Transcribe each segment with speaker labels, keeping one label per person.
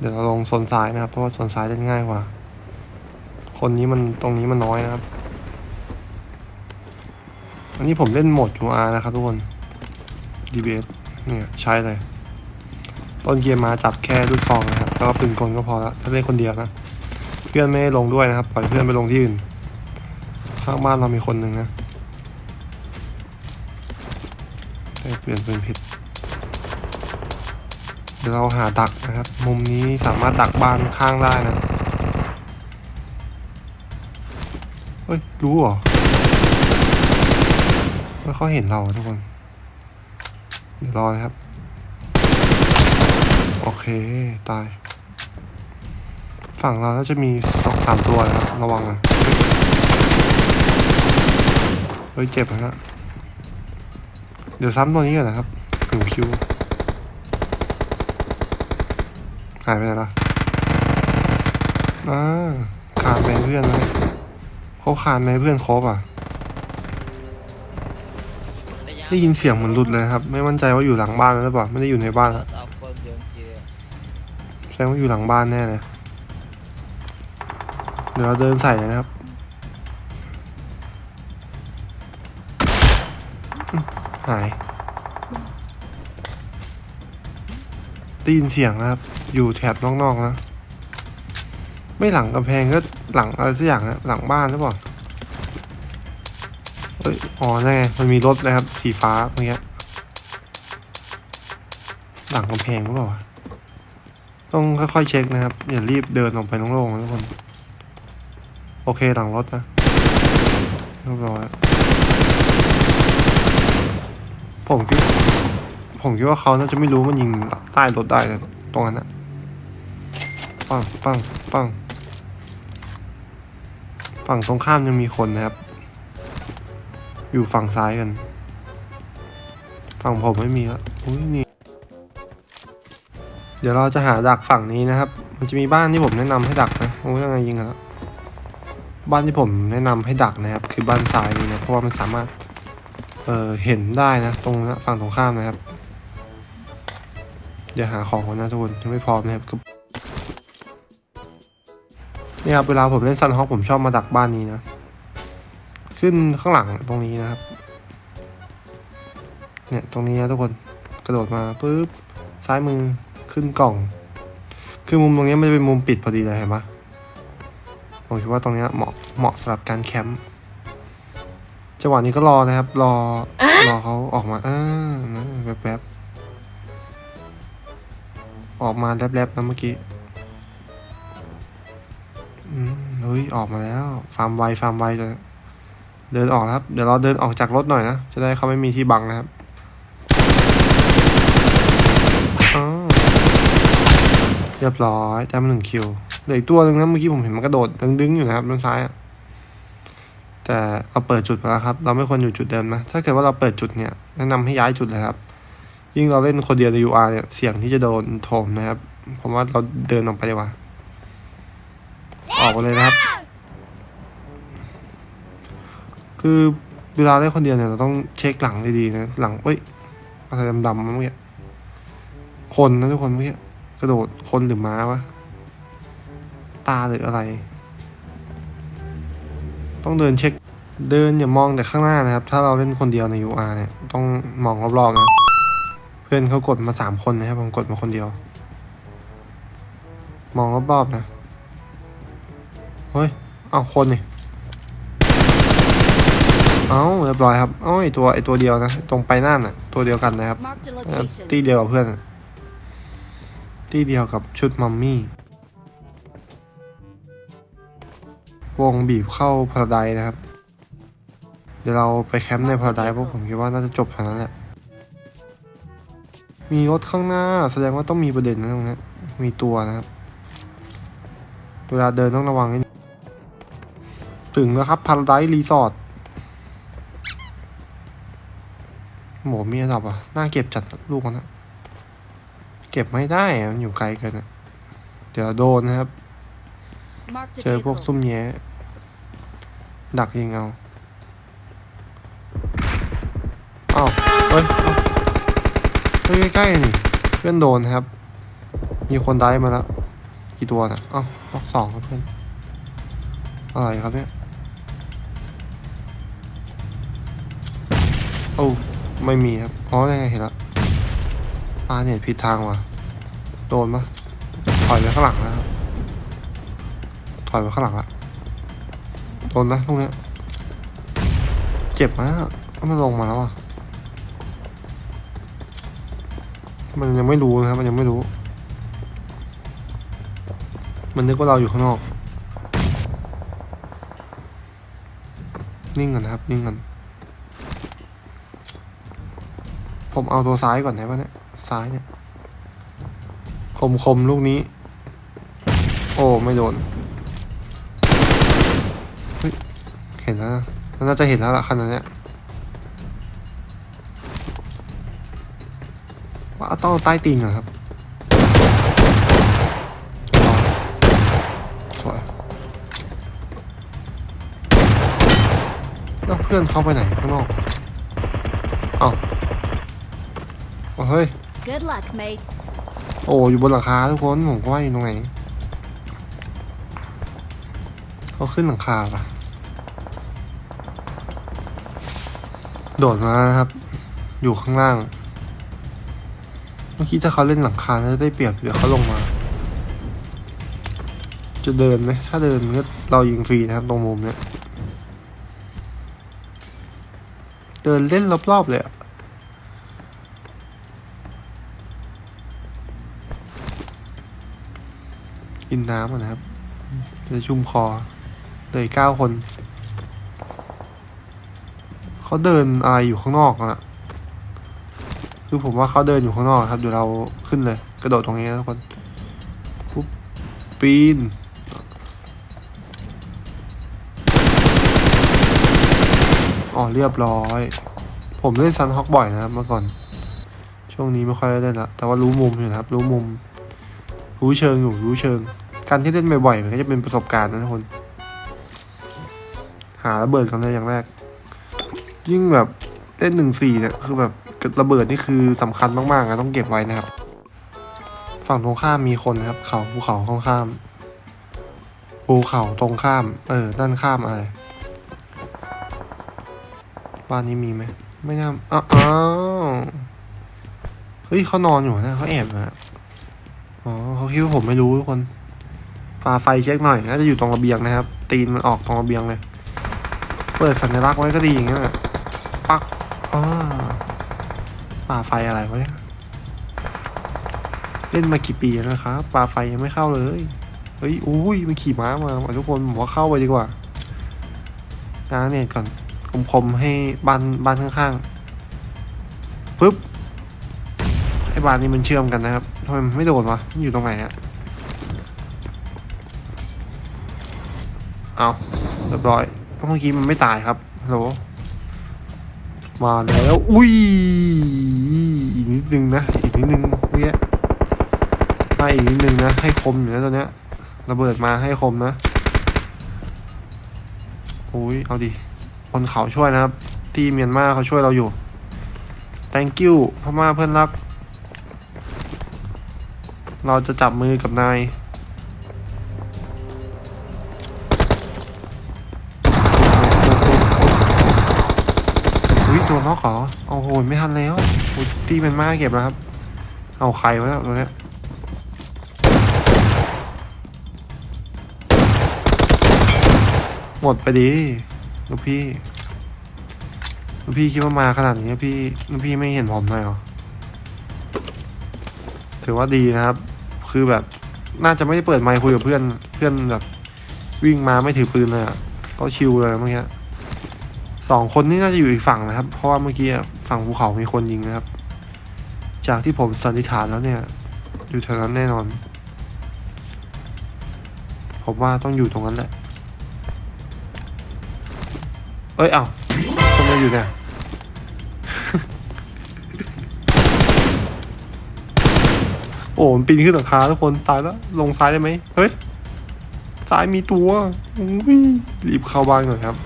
Speaker 1: เดี๋ยวเราลงโซนซ้ายนะครับ เพราะว่าโซนซ้ายเล่นง่ายกว่า คนนี้มันตรงนี้มันน้อยนะครับ อันนี้ผมเล่นโหมด UR นะครับทุกคน DBS เนี่ยใช้เลย ต้นเกมมาจับแค่ลูกซองนะครับ แล้วก็ปืนกลก็พอละถ้าเล่นคนเดียวนะ เพื่อนไม่ให้ลงด้วยนะครับ ปล่อยเพื่อนไปลงที่อื่น ข้างบ้านเรามีคนหนึ่งนะเอ้ยเปลี่ยนปืนผิด เดี๋ยวเราหาดักนะครับ มุมนี้สามารถดักบ้านข้างได้นะเฮ้ย รู้เหรอว่าเขาเห็นเราทุกคน เดี๋ยวรอนะครับ โอเค ตาย ฝั่งเราน่าจะมีสองสามตัวนะครับ ระวังนะเฮ้ย เจ็บนะฮะเดี๋ยวซ้ำตัวนี้ก่อนนะครับถึงคิว หายไปไหนล่ะอ่าขาดไปเพื่อนเลยเขาขาดไปเพื่อนครบอะ ได้ยินเสียงเหมือนหลุดเลยครับ ไม่มั่นใจว่าอยู่หลังบ้านหรือเปล่า ไม่ได้อยู่ในบ้านครับ
Speaker 2: เอาคนเดินเจีย
Speaker 1: แสดงว่าอยู่หลังบ้านแน่เลยเดี๋ยวเราเดินใส่นะครับหาย ได้ยินเสียงนะครับ อยู่แถบนอกๆนะ ไม่หลังกำแพงก็หลังอะไรสักอย่างนะหลังบ้านหรือเปล่าเอ้ยอ๋อนั่นไงมันมีรถนะครับ สีฟ้าเมื่อกี้หลังกำแพงหรือเปล่าวะต้องค่อยๆเช็คนะครับ อย่ารีบเดินออกไปโล่งๆนะทุกคนโอเคหลังรถนะเรียบร้อยผมคิด ผมคิดว่าเขาน่าจะไม่รู้มันยิงใต้รถได้เลยตรงนั้นนะปังปังปังฝั่งตรงข้ามยังมีคนนะครับ อยู่ฝั่งซ้ายกัน ฝั่งผมไม่มีแล้วอุ้ยนี่เดี๋ยวเราจะหาดักฝั่งนี้นะครับ มันจะมีบ้านที่ผมแนะนำให้ดักนะโอ้ยยังไงยิงแล้วบ้านที่ผมแนะนำให้ดักนะครับ คือบ้านซ้ายนี้นะเพราะว่ามันสามารถเอ่อเห็นได้นะ ตรงนั้ฝั่งตรงข้ามนะครับ เดี๋ยวหาของก่อนนะทุกคนยังไม่พร้อมนะครับนี่ครับเวลาผมเล่นซันฮอกผมชอบมาดักบ้านนี้นะ ขึ้นข้างหลังตรงนี้นะครับ เนี่ยตรงนี้นะทุกคนกระโดดมาปุ๊บซ้ายมือขึ้นกล่อง คือมุมตรงนี้มันจะเป็นมุมปิดพอดีเลยเห็นปะผมคิดว่าตรงนี้เหมาะเหมาะสำหรับการแคมป์จังหวะนี้ก็รอนะครับ รอรอเขาออกมาอ่าแวบ ออกมาแลบๆนะเมื่อกี้อืมเฮ้ย ออกมาแล้ว ฟาร์มไว ฟาร์มไวเลยเดินออกแล้วครับ เดี๋ยวเราเดินออกจากรถหน่อยนะ จะได้เขาไม่มีที่บังนะครับเรียบร้อยแต้มหนึ่งคิวเหลืออีกตัวหนึ่งนะเมื่อกี้ผมเห็นมันกระโดดดึงๆอยู่นะครับด้านซ้ายอะแต่เราเปิดจุดมาแล้วครับ เราไม่ควรอยู่จุดเดิมนะ ถ้าเกิดว่าเราเปิดจุดเนี่ยแนะนำให้ย้ายจุดเลยครับ ยิ่งเราเล่นคนเดียวใน UR เนี่ย เสี่ยงที่จะโดนโถมนะครับ ผมว่าเราเดินออกไปดีกว่า ออกไปเลยนะครับ คือเวลาเล่นคนเดียวเนี่ยเราต้องเช็คหลังดีๆนะ หลังเอ้ยอะไรดำๆเมื่อกี้คนนะทุกคนเมื่อกี้กระโดดคนหรือม้าวะ ตาหรืออะไร ต้องเดินเช็คเดินอย่ามองแต่ข้างหน้านะครับ ถ้าเราเล่นคนเดียวใน UR เนี่ย ต้องมองรอบๆนะ พื่อนเขากดมาสามคนนะครับผมกดมาคนเดียว มองรอบๆนะ เฮ้ย เอาคนนี่ เอาเรียบร้อยครับเอ้าไอตัวไอตัวเดียวนะ ตรงไปหน้าน่ะ ตัวเดียวกันนะครับ
Speaker 3: Marked a
Speaker 1: เอ่อ
Speaker 3: location.
Speaker 1: ตีเดียวกับเพื่อนอะตีเดียวกับชุดมัมมี่ วงบีบเข้าพาราไดซ์นะครับ เดี๋ยวเราไปแคมป์ในพาราไดซ์เพราะผมคิดว่าน่าจะจบเท่านั้นแหละ มีรถข้างหน้า แสดงว่าต้องมีประเด็นนะตรงนี้มีตัวนะครับ เวลาเดินต้องระวังนิดนึงถึงแล้วครับพาราไดรีสอร์ทหมมีอันดับอะ น่าเก็บจัดลูกมันนะ เก็บไม่ได้อะมันอยู่ไกลเกินอะ เดี๋ยวโดนนะครับ
Speaker 2: Marked a
Speaker 1: เจอพวก
Speaker 2: vehicle.
Speaker 1: ซุ่มแย้ดักยิงเอาอ้าวเฮ้ยเอ้าเฮ้ย ใกล้ๆนี่เพื่อนโดนครับ มีคนได้มาแล้วกี่ตัวนะอ้าล็อกสองครับเพื่อนอะไรครับเนี่ยโอ้ไม่มีครับอ๋อได้ไงเห็นแล้วปลาเนี่ยผิดทางว่ะโดนปะถอยไปข้างหลังแล้วครับถอยไปข้างหลังละโดนนะตรงเนี้ยเจ็บนะถ้ามันลงมาแล้วอะ มันยังไม่รู้นะครับ มันยังไม่รู้ มันนึกว่าเราอยู่ข้างนอก นิ่งก่อนนะครับ นิ่งก่อน ผมเอาตัวซ้ายก่อนได้ปะเนี่ย ซ้ายเนี่ย คมคมๆลูกนี้ โอ้ ไม่โดน เห็นแล้วนะมันน่าจะเห็นแล้วล่ะขนาดเนี้ย ว่าต้องเอาใต้ตีนเหรอครับอ๋อสวยแล้วเพื่อนเข้าไปไหนข้างนอกเอ้าเอาเฮ้ย
Speaker 2: Good luck, mates.
Speaker 1: โอ้อยู่บนหลังคาทุกคนผมก็ว่าอยู่ตรงไหนเขาขึ้นหลังคาปะโดดมานะครับ อยู่ข้างล่างเมื่อกี้ถ้าเขาเล่นหลังคาจะได้เปรียบเดี๋ยวเขาลงมา จะเดินไหมถ้าเดินก็เรายิงฟรีนะครับตรงมุมเนี้ยเดินเล่นรอบๆเลยอะกินน้ำก่อนนะครับ จะชุ่มคอเลยเก้าคน เขาเดินอะไรอยู่ข้างนอกกันอะ คือผมว่าเขาเดินอยู่ข้างนอกครับเดี๋ยวเราขึ้นเลย กระโดดตรงนี้นะทุกคนปุ๊บปีนอ๋อเรียบร้อย ผมเล่นซันฮอกบ่อยนะครับเมื่อก่อน ช่วงนี้ไม่ค่อยได้เล่นละแต่ว่ารู้มุมอยู่นะครับ รู้มุม รู้เชิงอยู่รู้เชิง การที่เล่นบ่อยๆมันก็จะเป็นประสบการณ์นะทุกคน หาระเบิดกันเลยอย่างแรก ยิ่งแบบเล่นหนึ่งสี่เนี่ยคือแบบ ระเบิดนี่คือสำคัญมากๆนะต้องเก็บไว้นะครับ ฝั่งตรงข้ามมีคนนะครับ เขาภูเขาข้างข้ามภูเขาตรงข้าม เออด้านข้ามอะไรบ้านนี้มีไหมไม่น่าอ้าวเฮ้ยเขานอนอยู่นะเขาแอบนะอ๋อเขาคิดว่าผมไม่รู้ทุกคนปาไฟเช็คหน่อยน่าจะอยู่ตรงระเบียงนะครับ ตีนมันออกตรงระเบียงเลย เปิดสัญลักษณ์ไว้ก็ดีอย่างเงี้ยปักอ่า ปาไฟอะไรวะเนี่ยเล่นมากี่ปีแล้วนะครับปาไฟยังไม่เข้าเลย เฮ้ยอุ้ยมันขี่ม้ามาทุกคนผมว่าเข้าไปดีกว่าง้าเนี่ยก่อนคมๆให้บ้านบ้านข้างๆปึ๊บไอ้บ้านนี้มันเชื่อมกันนะครับทำไมมันไม่โดนวะมันอยู่ตรงไหนอะเอาเรียบร้อยเมื่อกี้มันไม่ตายครับฮัลโหล มาแล้ว อุ้ย อีกนิดนึงนะ อีกนิดนึงเมื่อกี้ให้อีกนิดนึงนะ ให้คมอยู่นะตอนเนี้ยระเบิดมาให้คมนะอุ้ย เอาดิ คนเขาช่วยนะครับ ที่เมียนมาเขาช่วยเราอยู่ thank you พม่าเพื่อนรัก เราจะจับมือกับนาย ตัวน็อกเหรอเอาโหไม่ทันแล้วอุตีเป็นมากเก็บแล้วครับ เอาใครวะเนี่ยตัวเนี้ยหมดไปดีลูกพี่ลูกพี่คิดว่ามาขนาดนี้พี่ลูกพี่ไม่เห็นผมหน่อยเหรอถือว่าดีนะครับ คือแบบน่าจะไม่ได้เปิดไมค์คุยกับเพื่อน เพื่อนแบบ วิ่งมาไม่ถือปืนเลยอะก็ชิวเลยเมื่อกี้ สองคนนี่น่าจะอยู่อีกฝั่งนะครับ เพราะว่าเมื่อกี้ฝั่งภูเขามีคนยิงนะครับ จากที่ผมสันนิษฐานแล้วเนี่ย อยู่แถวนั้นแน่นอน ผมว่าต้องอยู่ตรงนั้นแหละ เอ้ย เอ้าทำไมอยู่เนี่ยโอ้มันปีนขึ้นหลังคาทุกคนตายแล้ว ลงซ้ายได้ไหมเฮ้ยซ้ายมีตัวอุ้ยรีบเข้าบ้านก่อนครับ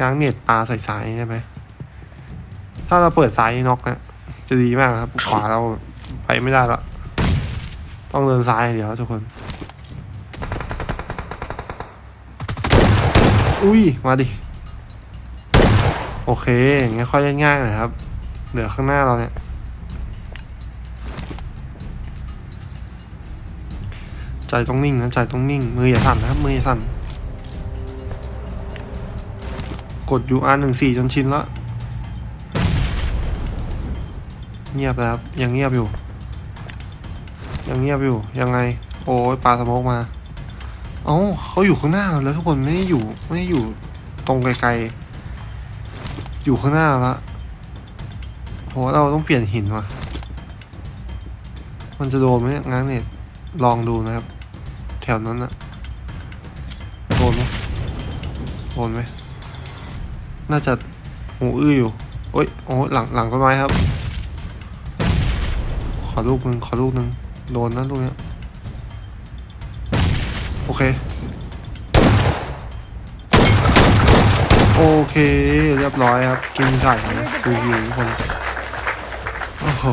Speaker 1: ง้างเน็ตปลาใส่ซ้ายได้ไหมถ้าเราเปิดซ้ายน็อกนะจะดีมากครับ ขวาเราไปไม่ได้ละต้องเดินซ้ายเดี๋ยวทุกคน อุ้ย มาดิ โอเคอย่างเงี้ยค่อยเล่นง่ายหน่อยครับ เหลือข้างหน้าเราเนี่ย ใจต้องนิ่งนะ ใจต้องนิ่ง มืออย่าสั่นนะครับ มืออย่าสั่น กด UR หนึ่งสี่จนชินละเงียบแล้วครับยังเงียบอยู่ ยังเงียบอยู่ยังไง โอ้ยปลาสโมกมาเอ้าเขาอยู่ข้างหน้าเราแล้วทุกคนไม่ได้อยู่ไม่ได้อยู่ตรงไกลๆ อยู่ข้างหน้าเราละโหเราต้องเปลี่ยนหินว่ะ มันจะโดนไหมเนี่ยง้างเน็ตลองดูนะครับ แถวนั้นนะโดนไหมโดนไหม น่าจะหูอื้ออยู่โอ้ยโอ้หลังหลังต้นไม้ครับ ขอลูกหนึ่งขอลูกหนึ่งโดนนะลูกเนี้ยโอเค โอเค เรียบร้อยครับ กินไก่นะดูวิวทุกคนโอ้โห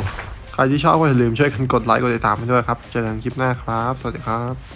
Speaker 1: ใครที่ชอบก็อย่าลืมช่วยกันกดไลค์กดติดตามไปด้วยครับ เจอกันคลิปหน้าครับ สวัสดีครับ